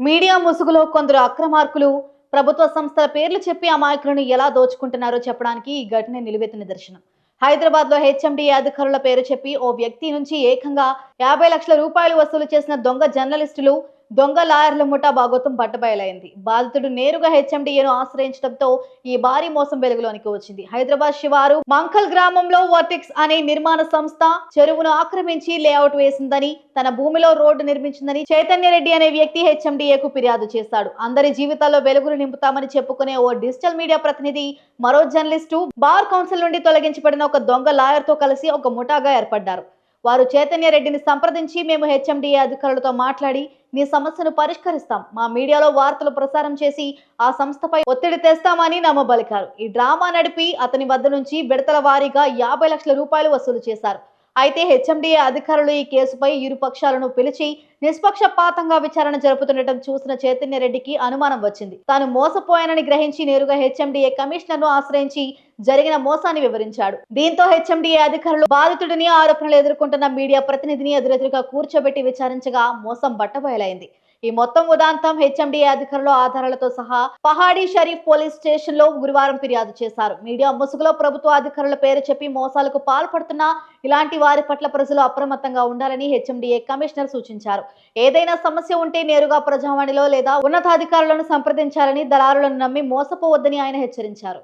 Media ముసుగులో కొందరు అక్రమార్కులు ప్రభుత్వ సంస్థల పేర్లు చెప్పి అమాయకులను ఎలా దోచుకుంటున్నారో చెప్పడానికి ఈ ఘటన నిలువెత్తు నిదర్శనం హైదరాబాద్లో హెచ్ఎండి అధికారుల పేరు చెప్పి ఓ వ్యక్తి నుంచి ఏకంగా యాభై లక్షల రూపాయలు వసూలు చేసిన దొంగ జర్నలిస్టులు దొంగ లాయర్ల ముఠా భాగోతం బట్టబయలైంది. బాధితుడు నేరుగా హెచ్ఎండిఏను ఆశ్రయించడంతో ఈ భారీ మోసం వెలుగులోనికి వచ్చింది. హైదరాబాద్ శివారు మంకల్ గ్రామంలో వర్టిక్స్ అనే నిర్మాణ సంస్థ చెరువును ఆక్రమించి లేఅవుట్ వేసిందని తన భూమిలో రోడ్డు నిర్మించిందని చైతన్య రెడ్డి అనే వ్యక్తి హెచ్ఎండిఏకు ఫిర్యాదు చేశాడు. అందరి జీవితాల్లో వెలుగులు నింపుతామని చెప్పుకునే ఓ డిజిటల్ మీడియా ప్రతినిధి మరో జర్నలిస్టు బార్ కౌన్సిల్ నుండి తొలగించబడిన ఒక దొంగ లాయర్తో కలిసి ఒక ముఠాగా ఏర్పడ్డారు. వారు చైతన్య రెడ్డిని సంప్రదించి మేము హెచ్ఎండిఏ అధికారులతో మాట్లాడి మీ సమస్యను పరిష్కరిస్తాం. మా మీడియాలో వార్తలు ప్రసారం చేసి ఆ సంస్థపై ఒత్తిడి తెస్తామని నమ్మబలికారు. ఈ డ్రామా నడిపి అతని వద్ద నుంచి విడతల వారీగా యాభై లక్షల రూపాయలు వసూలు చేశారు. అయితే హెచ్ఎండిఏ అధికారులు ఈ కేసుపై ఇరు పక్షాలను పిలిచి నిష్పక్షపాతంగా విచారణ జరుపుతుండటం చూసిన చైతన్య రెడ్డికి అనుమానం వచ్చింది. తాను మోసపోయానని గ్రహించి నేరుగా హెచ్ఎండిఏ కమిషనర్ను ఆశ్రయించి జరిగిన మోసాన్ని వివరించాడు. దీంతో హెచ్ఎండిఏ అధికారులు బాధితుడిని ఆరోపణలు ఎదుర్కొంటున్న మీడియా ప్రతినిధిని ఎదురెదురుగా కూర్చోబెట్టి విచారించగా మోసం బట్టబయలైంది. ఈ మొత్తం ఉదాంతం హెచ్ఎండిఏ అధికారులు ఆధారాలతో సహా పహాడీ షరీఫ్ పోలీస్ స్టేషన్లో గురువారం ఫిర్యాదు చేశారు. మీడియా ముసుగులో ప్రభుత్వ అధికారుల పేరు చెప్పి మోసాలకు పాల్పడుతున్న ఇలాంటి వారి పట్ల ప్రజలు అప్రమత్తంగా ఉండాలని హెచ్ఎండిఏ కమిషనర్ సూచించారు. ఏదైనా సమస్య ఉంటే నేరుగా ప్రజావాణిలో లేదా ఉన్నతాధికారులను సంప్రదించాలని దళారులను నమ్మి మోసపోవద్దని ఆయన హెచ్చరించారు.